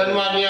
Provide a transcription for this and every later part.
ಸನ್ಮಾನ್ಯ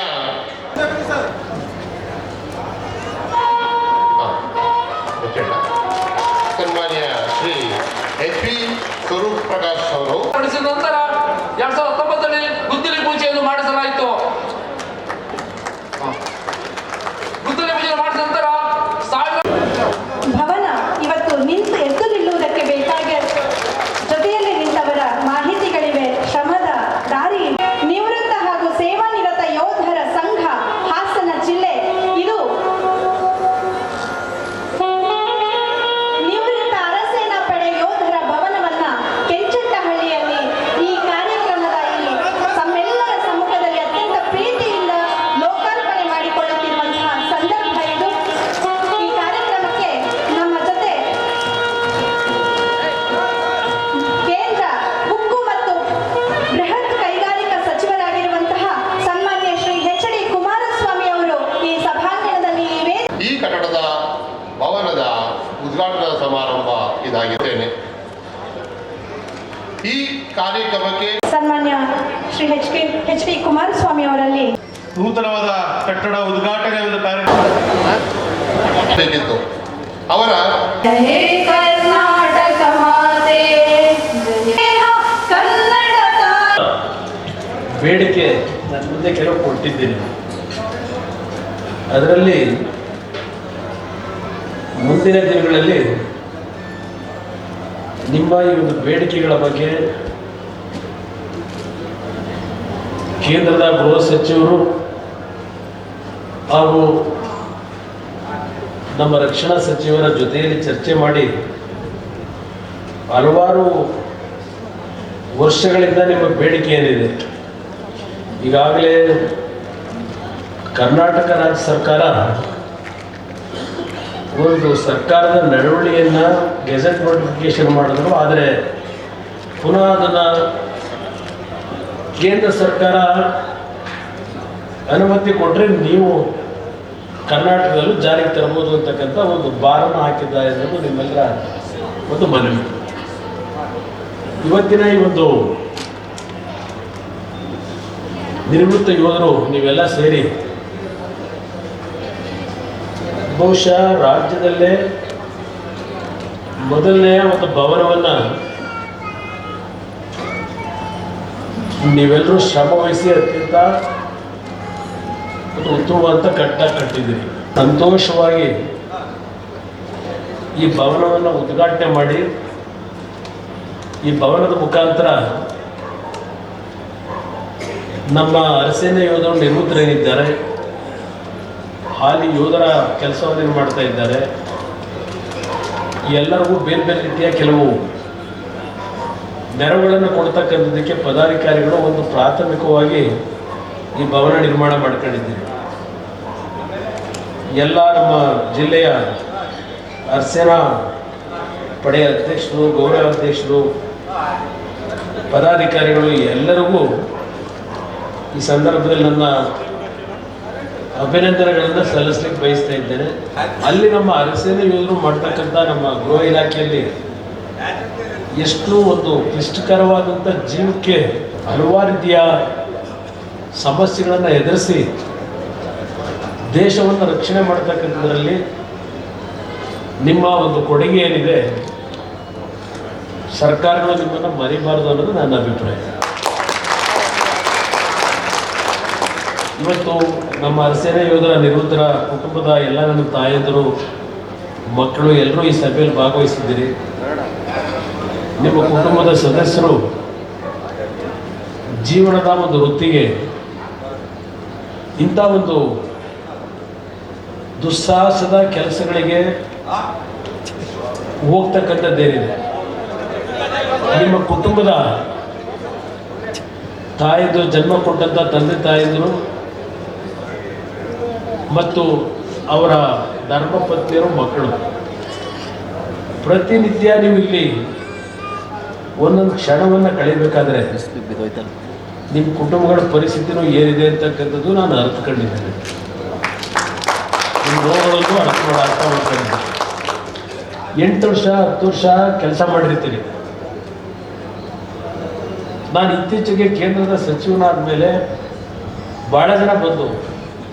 Shri H K H D Kumaraswamy ಅವರಲ್ಲಿ. ನೂತನವಾದ ಕಟ್ಟಡ ಉದ್ಘಾಟನೆ ಒಂದು ಕಾರ್ಯಕ್ರಮ. ಅವರ ಬೇಡಿಕೆ ನನ್ನ ಮುಂದೆ ಕೆಲವು ಕೊಟ್ಟಿದ್ದೀನಿ. ಅದರಲ್ಲಿ ಮುಂದಿನ ದಿನಗಳಲ್ಲಿ ನಿಮ್ಮ ಈ ಒಂದು ಬೇಡಿಕೆಗಳ ಬಗ್ಗೆ ಕೇಂದ್ರದ ಗೃಹ ಸಚಿವರು ಹಾಗೂ ನಮ್ಮ ರಕ್ಷಣಾ ಸಚಿವರ ಜೊತೆಯಲ್ಲಿ ಚರ್ಚೆ ಮಾಡಿ ಹಲವಾರು ವರ್ಷಗಳಿಂದ ನಿಮ್ಮ ಬೇಡಿಕೆ ಏನಿದೆ? ಈಗಾಗಲೇ ಕರ್ನಾಟಕ ರಾಜ್ಯ ಸರ್ಕಾರ ಒಂದು ಸರ್ಕಾರದ ನಡವಳಿಕೆಯನ್ನು ಗೆಜೆಟ್ ನೋಟಿಫಿಕೇಶನ್ ಮಾಡಿದ್ರು, ಆದರೆ ಪುನಃ ಅದನ್ನು ಕೇಂದ್ರ ಸರ್ಕಾರ ಅನುಮತಿ ಕೊಟ್ಟರೆ ನೀವು ಕರ್ನಾಟಕದಲ್ಲೂ ಜಾರಿಗೆ ತರಬಹುದು ಅಂತಕ್ಕಂಥ ಒಂದು ಬಾರನ್ನು ಹಾಕಿದ್ದಾರೆ ಅನ್ನೋದು ನಿಮ್ಮೆಲ್ಲರ ಒಂದು ಮನವಿ. ಇವತ್ತಿನ ಈ ಒಂದು ನಿವೃತ್ತ ಯೋಧರು ನೀವೆಲ್ಲ ಸೇರಿ ಬಹುಶಃ ರಾಜ್ಯದಲ್ಲೇ ಮೊದಲನೆಯ ಒಂದು ಭವನವನ್ನು ನೀವೆಲ್ಲರೂ ಶ್ರಮ ವಹಿಸಿ ಅತ್ಯಂತ ಒಂದು ಉತ್ತಮವಾದ ಕಟ್ಟ ಕಟ್ಟಿದ್ದೀರಿ. ಸಂತೋಷವಾಗಿ ಈ ಭವನವನ್ನು ಉದ್ಘಾಟನೆ ಮಾಡಿ, ಈ ಭವನದ ಮುಖಾಂತರ ನಮ್ಮ ಅರಸೇನೆ ಯೋಧರು ನಿವೃತ್ತರೇನಿದ್ದಾರೆ ಹಾಲಿ ಯೋಧರ ಕೆಲಸವನ್ನು ಮಾಡ್ತಾ ಇದ್ದಾರೆ. ಎಲ್ಲರಿಗೂ ಬೇರೆ ಬೇರೆ ರೀತಿಯ ಕೆಲವು ನೆರವುಗಳನ್ನು ಕೊಡ್ತಕ್ಕಂಥದ್ದಕ್ಕೆ ಪದಾಧಿಕಾರಿಗಳು ಒಂದು ಪ್ರಾಥಮಿಕವಾಗಿ ಈ ಭವನ ನಿರ್ಮಾಣ ಮಾಡ್ಕೊಂಡಿದ್ದೀವಿ ಎಲ್ಲ ನಮ್ಮ ಜಿಲ್ಲೆಯ ಅರ್ಸೇನಾ ಪಡೆಯ ಅಧ್ಯಕ್ಷರು, ಗೌರವ ಅಧ್ಯಕ್ಷರು, ಪದಾಧಿಕಾರಿಗಳು ಎಲ್ಲರಿಗೂ ಈ ಸಂದರ್ಭದಲ್ಲಿ ನನ್ನ ಅಭಿನಂದನೆಗಳನ್ನು ಸಲ್ಲಿಸ್ಲಿಕ್ಕೆ ಬಯಸ್ತಾ ಇದ್ದೇನೆ. ಅಲ್ಲಿ ನಮ್ಮ ಅರಸೇನೆ ಯೋಧರು ಮಾಡ್ತಕ್ಕಂಥ ನಮ್ಮ ಗೃಹ ಇಲಾಖೆಯಲ್ಲಿ ಎಷ್ಟು ಒಂದು ಕ್ಲಿಷ್ಟಕರವಾದಂಥ ಜೀವಕ್ಕೆ ಹಲವಾರು ರೀತಿಯ ಸಮಸ್ಯೆಗಳನ್ನು ಎದುರಿಸಿ ದೇಶವನ್ನು ರಕ್ಷಣೆ ಮಾಡ್ತಕ್ಕಂಥದ್ರಲ್ಲಿ ನಿಮ್ಮ ಒಂದು ಕೊಡುಗೆ ಏನಿದೆ, ಸರ್ಕಾರಗಳು ನಿಮ್ಮನ್ನು ಮರಿಬಾರದು ಅನ್ನೋದು ನನ್ನ ಅಭಿಪ್ರಾಯ. ಇವತ್ತು ನಮ್ಮ ಅರಸೇನೆ ಯೋಧರ ನಿರುದ್ಧರ ಕುಟುಂಬದ ಎಲ್ಲ ನನ್ನ ತಾಯಂದರು, ಮಕ್ಕಳು, ಎಲ್ಲರೂ ಈ ಸಭೆಯಲ್ಲಿ ಭಾಗವಹಿಸಿದ್ದೀರಿ. ನಿಮ್ಮ ಕುಟುಂಬದ ಸದಸ್ಯರು ಜೀವನದ ಒಂದು ವೃತ್ತಿಗೆ ಇಂಥ ಒಂದು ದುಸ್ಸಾಹಸದ ಕೆಲಸಗಳಿಗೆ ಹೋಗ್ತಕ್ಕಂಥದ್ದೇನಿದೆ? ನಿಮ್ಮ ಕುಟುಂಬದ ತಾಯಿದು ಜನ್ಮ ಕೊಟ್ಟಂಥ ತಂದೆ ತಾಯಿದ್ರು ಮತ್ತು ಅವರ ಧರ್ಮಪತ್ನಿಯರು ಮಕ್ಕಳು. ಪ್ರತಿನಿತ್ಯ ನೀವು ಇಲ್ಲಿ ಒಂದೊಂದು ಕ್ಷಣವನ್ನು ಕಳಿಬೇಕಾದ್ರೆ ನಿಮ್ಮ ಕುಟುಂಬಗಳ ಪರಿಸ್ಥಿತಿನೂ ಏನಿದೆ ಅಂತಕ್ಕಂಥದ್ದು ನಾನು ಅರ್ಥಕೊಂಡಿದ್ದೇನೆ ನಿಮ್ಮ ನೋವುಗಳನ್ನು ಅರ್ಥ ಅರ್ಥ ಎಂಟು ವರ್ಷ, ಹತ್ತು ವರ್ಷ ಕೆಲಸ ಮಾಡಿರ್ತೀರಿ ನಾನು ಇತ್ತೀಚೆಗೆ ಕೇಂದ್ರದ ಸಚಿವನಾದ ಮೇಲೆ ಭಾಳ ಜನ ಬಂದು,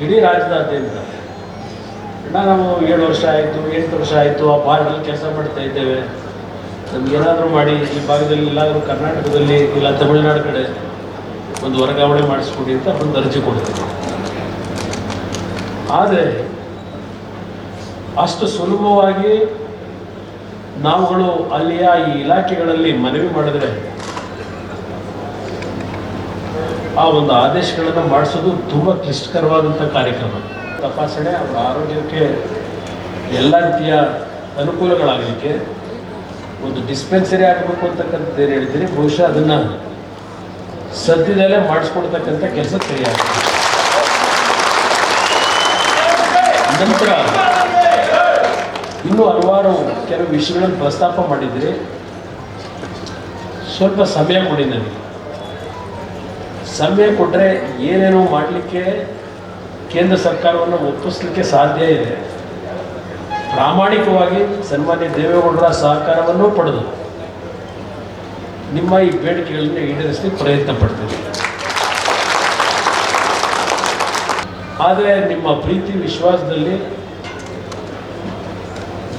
ಇಡೀ ರಾಜ್ಯದಾದ್ಯಂತ ನಾವು ಏಳು ವರ್ಷ ಆಯಿತು, ಎಂಟು ವರ್ಷ ಆಯಿತು, ಆ ಬಾರ್ಡಲ್ಲಿ ಕೆಲಸ ಮಾಡ್ತಾ ಇದ್ದೇವೆ. ನಮ್ಗೇನಾದರೂ ಮಾಡಿ, ಈ ಭಾಗದಲ್ಲಿ ಎಲ್ಲಾದರೂ ಕರ್ನಾಟಕದಲ್ಲಿ ಇಲ್ಲ ತಮಿಳುನಾಡು ಕಡೆ ಒಂದು ವರ್ಗಾವಣೆ ಮಾಡಿಸ್ಕೊಡಿ ಅಂತ ಒಂದು ಅರ್ಜಿ ಕೊಡ್ತೀನಿ ಆದರೆ ಅಷ್ಟು ಸುಲಭವಾಗಿ ನಾವುಗಳು ಅಲ್ಲಿಯ ಈ ಇಲಾಖೆಗಳಲ್ಲಿ ಮನವಿ ಮಾಡಿದ್ರೆ ಆ ಒಂದು ಆದೇಶಗಳನ್ನು ಮಾಡಿಸೋದು ತುಂಬ ಕ್ಲಿಷ್ಟಕರವಾದಂಥ ಕಾರ್ಯಕ್ರಮ. ತಪಾಸಣೆ, ಅವರ ಆರೋಗ್ಯಕ್ಕೆ ಎಲ್ಲ ರೀತಿಯ ಅನುಕೂಲಗಳಾಗಲಿಕ್ಕೆ ಒಂದು ಡಿಸ್ಪೆನ್ಸರಿ ಆಗಬೇಕು ಅಂತಕ್ಕಂಥದ್ದು ಏನು ಹೇಳ್ತೀರಿ ಬಹುಶಃ ಅದನ್ನು ಸದ್ಯದಲ್ಲೇ ಮಾಡಿಸ್ಕೊಡ್ತಕ್ಕಂಥ ಕೆಲಸ ಸರಿಯಾಗುತ್ತೆ ನಂತರ ಇನ್ನೂ ಹಲವಾರು ಕೆಲವು ವಿಷಯಗಳನ್ನು ಪ್ರಸ್ತಾಪ ಮಾಡಿದರೆ ಸ್ವಲ್ಪ ಸಮಯ ಕೊಡಿ ನನಗೆ. ಸಮಯ ಕೊಟ್ಟರೆ ಏನೇನೋ ಮಾಡಲಿಕ್ಕೆ ಕೇಂದ್ರ ಸರ್ಕಾರವನ್ನು ಒಪ್ಪಿಸ್ಲಿಕ್ಕೆ ಸಾಧ್ಯ ಇದೆ. ಪ್ರಾಮಾಣಿಕವಾಗಿ ಸನ್ಮಾನ್ಯ ದೇವೇಗೌಡರ ಸಹಕಾರವನ್ನು ಪಡೆದು ನಿಮ್ಮ ಈ ಬೇಡಿಕೆಗಳನ್ನು ಈಡೇರಿಸಲಿಕ್ಕೆ ಪ್ರಯತ್ನ ಪಡ್ತೀವಿ ಆದರೆ ನಿಮ್ಮ ಪ್ರೀತಿ ವಿಶ್ವಾಸದಲ್ಲಿ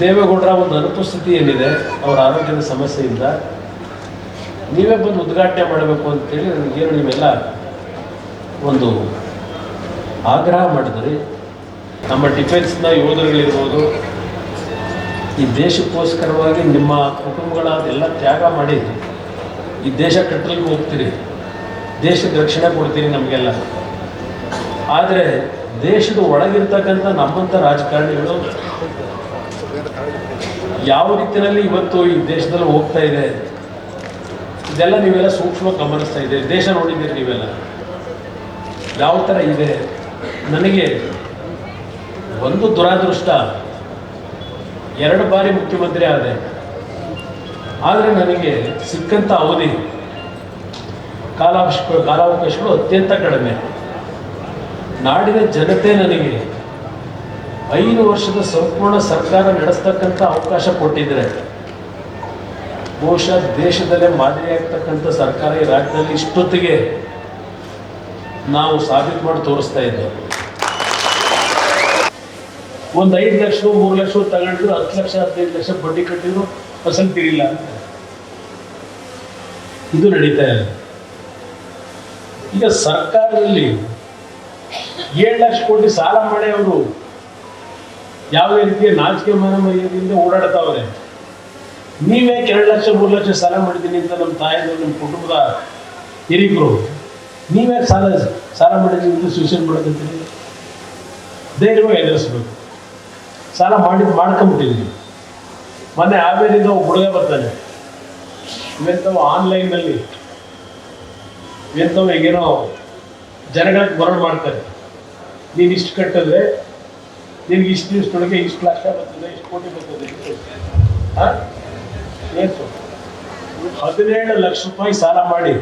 ದೇವೇಗೌಡರ ಒಂದು ಅನುಪಸ್ಥಿತಿ ಏನಿದೆ, ಅವರ ಆರೋಗ್ಯದ ಸಮಸ್ಯೆಯಿಂದ ನೀವೇ ಬಂದು ಉದ್ಘಾಟನೆ ಮಾಡಬೇಕು ಅಂತೇಳಿ ನನಗೇನು ನೀವೆಲ್ಲ ಒಂದು ಆಗ್ರಹ ಮಾಡಿದ್ರಿ. ನಮ್ಮ ಡಿಫೆನ್ಸ್ನ ಯೋಧರುಗಳಿರ್ಬೋದು ಈ ದೇಶಕ್ಕೋಸ್ಕರವಾಗಿ ನಿಮ್ಮ ಕುಟುಂಬಗಳ ಎಲ್ಲ ತ್ಯಾಗ ಮಾಡಿ, ಈ ದೇಶ ಕಟ್ಟಲಿಕ್ಕೆ ಹೋಗ್ತೀರಿ. ದೇಶದ ರಕ್ಷಣೆ ಕೊಡ್ತೀರಿ ನಮಗೆಲ್ಲ. ಆದರೆ ದೇಶದ ಒಳಗಿರ್ತಕ್ಕಂಥ ನಮ್ಮಂಥ ರಾಜಕಾರಣಿಗಳು ಯಾವ ರೀತಿಯಲ್ಲಿ ಇವತ್ತು ಈ ದೇಶದಲ್ಲಿ ಹೋಗ್ತಾ ಇದೆ? ಇದೆಲ್ಲ ನೀವೆಲ್ಲ ಸೂಕ್ಷ್ಮ ಗಮನಿಸ್ತಾ ಇದೆ ದೇಶ ನೋಡಿದ್ದೀರಿ ನೀವೆಲ್ಲ. ಯಾವ ಥರ ಇದೆ? ನನಗೆ ಒಂದು ದುರಾದೃಷ್ಟ. ಎರಡು ಬಾರಿ ಮುಖ್ಯಮಂತ್ರಿ ಆದೆ. ಆದರೆ ನನಗೆ ಸಿಕ್ಕಂಥ ಅವಧಿ ಕಾಲಾವಶ ಕಾಲಾವಕಾಶಗಳು ಅತ್ಯಂತ ಕಡಿಮೆ. ನಾಡಿನ ಜನತೆ ನನಗೆ ಐದು ವರ್ಷದ ಸಂಪೂರ್ಣ ಸರ್ಕಾರ ನಡೆಸ್ತಕ್ಕಂಥ ಅವಕಾಶ ಕೊಟ್ಟಿದ್ರೆ, ಬಹುಶಃ ದೇಶದಲ್ಲೇ ಮಾದರಿಯಾಗ್ತಕ್ಕಂಥ ಸರ್ಕಾರ ಈ ರಾಜ್ಯದಲ್ಲಿ ಇಷ್ಟೊತ್ತಿಗೆ ನಾವು ಸಾಬೀತು ಮಾಡಿ ತೋರಿಸ್ತಾ ಇದ್ದೇವೆ ಒಂದು ಐದು ಲಕ್ಷ ಮೂರು ಲಕ್ಷ ತಗೊಂಡ್ರು ಹತ್ತು ಲಕ್ಷ, ಹದಿನೈದು ಲಕ್ಷ ಬಡ್ಡಿ ಕಟ್ಟಿದ್ರು ಫಸಲ್ ತಿರಿಲ್ಲ ಇದು ನಡೀತಾ ಇದೆ. ಈಗ ಸರ್ಕಾರದಲ್ಲಿ ಏಳು ಲಕ್ಷ ಕೋಟಿ ಸಾಲ ಮಾಡಿ ಅವರು ಯಾವ ರೀತಿಯ ನಾಚಿಕೆ ಮನ ಮರ್ಯಾದೆಯಿಂದ ಓಡಾಡ್ತಾವ್ರೆ. ನೀವೇ ಎರಡು ಲಕ್ಷ, ಮೂರು ಲಕ್ಷ ಸಾಲ ಮಾಡಿದ್ದೀನಿ ಅಂತ ನಮ್ಮ ತಾಯಿದು ನಮ್ಮ ಕುಟುಂಬದ ಹಿರಿಯರು. ನೀವೇ ಸಾಲ ಸಾಲ ಮಾಡಿದ್ದೀನಿ ಸೂಸೈಡ್ ಮಾಡೋದಂತೀರಿ ಧೈರ್ಯವಾಗಿ ಎದುರಿಸ್ಬೇಕು. ಸಾಲ ಮಾಡಿ ಮಾಡ್ಕೊಂಬಿಟ್ಟಿದ್ದೀನಿ ಮೊನ್ನೆ ಹಾವೇರಿಂದ ಒಬ್ಬ ಹುಡುಗ ಬರ್ತಾನೆ. ಇವೆಂಥವು ಆನ್ಲೈನ್ನಲ್ಲಿ ಇವೆಂಥವು ಈಗೇನೋ ಜನಗಳಿಗೆ ಬರೋಣ ಮಾಡ್ತಾರೆ ನೀನು ಇಷ್ಟು ಕಟ್ಟಿದ್ರೆ ನಿನ್ಗೆ ಇಷ್ಟು ದಿವಸದೊಳಗೆ ಇಷ್ಟು ಲಕ್ಷ ಬರ್ತದೆ, ಇಷ್ಟು ಕೋಟಿ ಬರ್ತದೆ ಹಾಂ ಏನು ಹದಿನೇಳು ಲಕ್ಷ ರೂಪಾಯಿ ಸಾಲ ಮಾಡಿ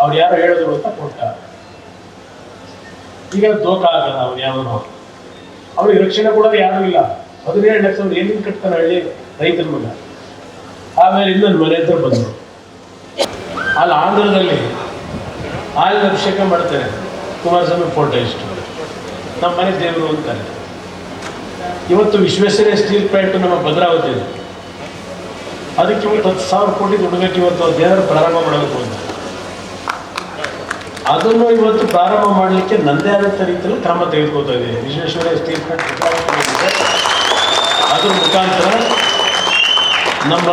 ಅವ್ರು ಯಾರು ಹೇಳಿದ್ರು ಅಂತ ಕೊಟ್ಟ. ಈಗ ದೋಖ ಆಗಲ್ಲ ಅವ್ರು ಯಾವನು. ಅವ್ರಿಗೆ ರಕ್ಷಣೆ ಕೊಡೋದು ಯಾರೂ ಇಲ್ಲ. ಹದಿನೇಳು ಲಕ್ಷ ಏನೇನು ಕಟ್ತಾನೆ ಹಳ್ಳಿ ರೈತರ ಮಗ ಆಮೇಲೆ ಇನ್ನೊಂದು ಮನೆ ಹತ್ರ ಬಂದರು. ಅಲ್ಲಿ ಆಂಧ್ರದಲ್ಲಿ ಆಯುಧ ಅಭಿಷೇಕ ಮಾಡ್ತಾರೆ ಕುಮಾರಸ್ವಾಮಿ ಫೋಟೋ ಇಷ್ಟು ನಮ್ಮ ಮನೆ ದೇವರು ಅಂತಾರೆ. ಇವತ್ತು ವಿಶ್ವೇಶ್ವರಯ್ಯ ಸ್ಟೀಲ್ ಪ್ಲಾಂಟ್ ನಮ್ಮ ಭದ್ರಾವತಿ ಅದಕ್ಕೆ ಇವತ್ತು ಹತ್ತು ಸಾವಿರ ಕೋಟಿ ದುಡ್ಡು ಇವತ್ತು ದೇವರು ಪ್ರಾರಂಭ ಮಾಡಬೇಕು ಅಂತ. ಅದನ್ನು ಇವತ್ತು ಪ್ರಾರಂಭ ಮಾಡಲಿಕ್ಕೆ ನನ್ನದೇ ಆದಂಥ ರೀತಿಯಲ್ಲಿ ಕ್ರಮ ತೆಗೆದುಕೊಳ್ತಾ ಇದ್ದೀನಿ. ವಿಶ್ವೇಶ್ವರ ಅದರ ಮುಖಾಂತರ ನಮ್ಮ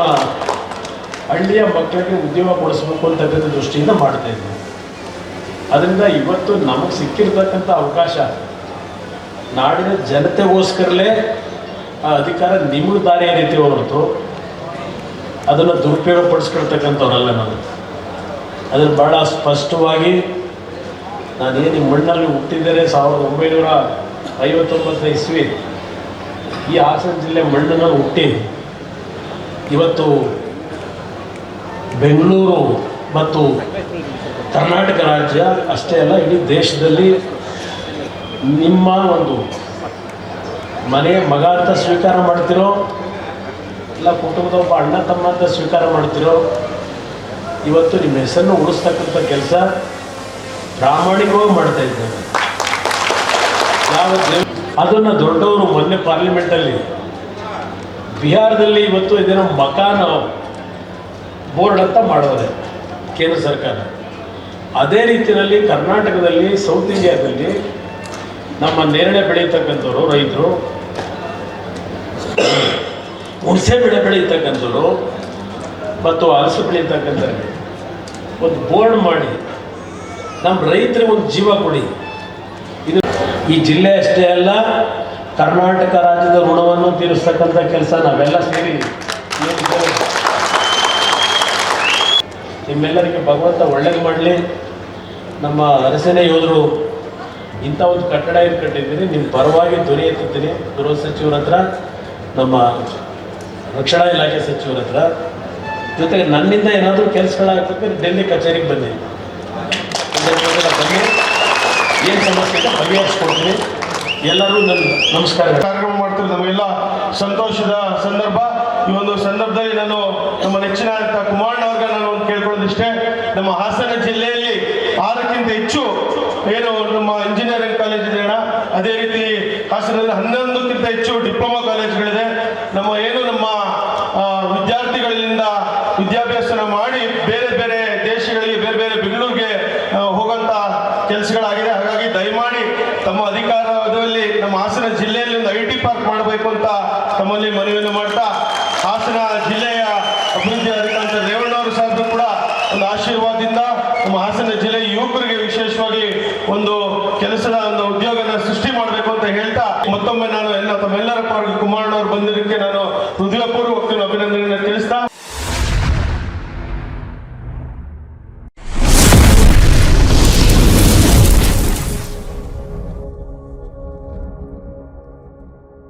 ಹಳ್ಳಿಯ ಮಕ್ಕಳಿಗೆ ಉದ್ಯೋಗ ಕೊಡಿಸ್ಬೇಕು ಅಂತಕ್ಕಂಥ ದೃಷ್ಟಿಯಿಂದ ಮಾಡ್ತಾ ಇದ್ದೀನಿ. ಅದರಿಂದ ಇವತ್ತು ನಮಗೆ ಸಿಕ್ಕಿರ್ತಕ್ಕಂಥ ಅವಕಾಶ, ನಾಡಿನ ಜನತೆಗೋಸ್ಕರಲೇ ಆ ಅಧಿಕಾರ ನಿಮಗೆ ದಾರಿ ರೀತಿ ಹೊರತು ಅದನ್ನು ದುರುಪಯೋಗ ಪಡಿಸ್ಕೊಳ್ತಕ್ಕಂಥವ್ರಲ್ಲ ನಾನು ಅದನ್ನು ಭಾಳ ಸ್ಪಷ್ಟವಾಗಿ ನಾನೇನು ಈ ಮಣ್ಣಲ್ಲಿ ಹುಟ್ಟಿದ್ದೇನೆ ಸಾವಿರದ ಒಂಬೈನೂರ ಐವತ್ತೊಂಬತ್ತನೇ ಇಸ್ವಿ. ಈ ಹಾಸನ ಜಿಲ್ಲೆ ಮಣ್ಣನ್ನು ಹುಟ್ಟಿ. ಇವತ್ತು ಬೆಂಗಳೂರು ಮತ್ತು ಕರ್ನಾಟಕ ರಾಜ್ಯ ಅಷ್ಟೇ ಅಲ್ಲ, ಇಡೀ ದೇಶದಲ್ಲಿ ನಿಮ್ಮ ಒಂದು ಮನೆಯ ಮಗ ಅಂತ ಸ್ವೀಕಾರ ಮಾಡ್ತಿರೋ, ಇಲ್ಲ ಕುಟುಂಬದ ಒಬ್ಬ ಅಣ್ಣ ತಮ್ಮ ಅಂತ ಸ್ವೀಕಾರ ಮಾಡ್ತಿರೋ, ಇವತ್ತು ನಿಮ್ಮ ಹೆಸರನ್ನು ಉಳಿಸ್ತಕ್ಕಂಥ ಕೆಲಸ ಪ್ರಾಮಾಣಿಕವಾಗಿ ಮಾಡ್ತಾ ಇದ್ದೇನೆ. ಅದನ್ನ ದೊಡ್ಡವರು ಮೊನ್ನೆ ಪಾರ್ಲಿಮೆಂಟಲ್ಲಿ ಬಿಹಾರದಲ್ಲಿ ಇವತ್ತು ಇದೇನೋ ಮಕಾನ ಬೋರ್ಡ್ ಅಂತ ಮಾಡೋದೆ ಕೇಂದ್ರ ಸರ್ಕಾರ. ಅದೇ ರೀತಿಯಲ್ಲಿ ಕರ್ನಾಟಕದಲ್ಲಿ ಸೌತ್ ಇಂಡಿಯಾದಲ್ಲಿ ನಮ್ಮ ನೇರಳೆ ಬೆಳೀತಕ್ಕಂಥವ್ರು ರೈತರು, ಹುಣಸೆ ಬೆಳೆ ಬೆಳೀತಕ್ಕಂಥವ್ರು ಮತ್ತು ಹಲಸು ಬೆಳೀತಕ್ಕಂಥವ್ರಿಗೆ ಒಂದು ಬೋರ್ಡ್ ಮಾಡಿ ನಮ್ಮ ರೈತರಿಗೆ ಒಂದು ಜೀವ ಕೊಡಿ. ಇದು ಈ ಜಿಲ್ಲೆ ಅಷ್ಟೇ ಅಲ್ಲ, ಕರ್ನಾಟಕ ರಾಜ್ಯದ ಋಣವನ್ನು ತೀರಿಸ್ತಕ್ಕಂಥ ಕೆಲಸ ನಾವೆಲ್ಲ ಸೇರಿ ನಿಮ್ಮೆಲ್ಲರಿಗೆ ಭಗವಂತ ಒಳ್ಳೇದು ಮಾಡಲಿ. ನಮ್ಮ ಅರಸೇನೆ ಯೋಧರು, ಇಂಥ ಒಂದು ಕಟ್ಟಡ ಏನು ಕಟ್ಟಿದ್ದೀರಿ ನಿಮ್ಮ ಪರವಾಗಿ ಧ್ವನಿ ಎತ್ತಿದ್ದೀನಿ. ಗೃಹ ಸಚಿವರ ಹತ್ರ, ನಮ್ಮ ರಕ್ಷಣಾ ಇಲಾಖೆ ಸಚಿವರ ಹತ್ರ. ಜೊತೆಗೆ ನನ್ನಿಂದ ಏನಾದರೂ ಕೆಲಸಗಳಾಗ್ತದೆ ಡೆಲ್ಲಿ ಕಚೇರಿಗೆ ಬನ್ನಿ. ಏನು ಸಮಸ್ಯೆ ಎಲ್ಲರೂ ನನ್ನ ನಮಸ್ಕಾರ. ಕಾರ್ಯಕ್ರಮ ಮಾಡ್ತೀವಿ ನಮಗೆಲ್ಲ ಸಂತೋಷದ ಸಂದರ್ಭ. ಈ ಒಂದು ಸಂದರ್ಭದಲ್ಲಿ ನಾನು ನಮ್ಮ ನೆಚ್ಚಿನ ಕುಮಾರಣ್ಣ ಅವ್ರಿಗೆ ನಾನು ಒಂದು ಕೇಳ್ಕೊಳ್ಳೋದಿಷ್ಟೇ. ನಮ್ಮ ಹಾಸನ ಜಿಲ್ಲೆಯಲ್ಲಿ ಆರಕ್ಕಿಂತ ಹೆಚ್ಚು ಏನು ನಮ್ಮ ಇಂಜಿನಿಯರಿಂಗ್ ಕಾಲೇಜ್ ಇದೆ ಅದೇ ರೀತಿ ಹಾಸನದಲ್ಲಿ ಹನ್ನೊಂದಕ್ಕಿಂತ ಹೆಚ್ಚು ಡಿಪ್ಲೊಮಾ ಕಾಲೇಜ್ಗಳಿದೆ ನಮ್ಮ ಏನು ನಮ್ಮ ವಿದ್ಯಾರ್ಥಿಗಳಿಂದ ವಿದ್ಯಾಭ್ಯಾಸನ ಮಾಡಿ ಬೇರೆ ಬೇರೆ ದೇಶಗಳಿಗೆ ಬೇರೆ ಬೇರೆ ಬೆಂಗಳೂರಿಗೆ ಆ, ಹೋಗುವಂತ ಕೆಲಸಗಳಾಗಿದೆ. ಹಾಗಾಗಿ ದಯಮಾಡಿ ತಮ್ಮ ಅಧಿಕಾರದಲ್ಲಿ ನಮ್ಮ ಹಾಸನ ಜಿಲ್ಲೆಯಲ್ಲಿ ಒಂದು ಐ ಟಿ ಪಾರ್ಕ್ ಮಾಡಬೇಕು ಅಂತ ತಮ್ಮಲ್ಲಿ ಮನವಿಯನ್ನು ಮಾಡ್ತಾ, ಹಾಸನ ಜಿಲ್ಲೆಯ ಅಭಿವೃದ್ಧಿ ಅಧಿಕಾರಿ ರೇವಣ್ಣವರು ಸಾಹೇಬರು ಕೂಡ ಒಂದು ಆಶೀರ್ವಾದದಿಂದ ನಮ್ಮ ಹಾಸನ ಜಿಲ್ಲೆಯ ಯುವಕರಿಗೆ ವಿಶೇಷವಾಗಿ ಒಂದು ಕೆಲಸದ ಒಂದು ಉದ್ಯೋಗನ ಸೃಷ್ಟಿ ಮಾಡಬೇಕು ಅಂತ ಹೇಳ್ತಾ, ಮತ್ತೊಮ್ಮೆ ನಾನು ಎಲ್ಲ ತಮ್ಮೆಲ್ಲರ ಕುಮಾರಣ್ಣವರು ಬಂದಿದ್ದಕ್ಕೆ ನಾನು ತಿಳಿಸ್ತಾ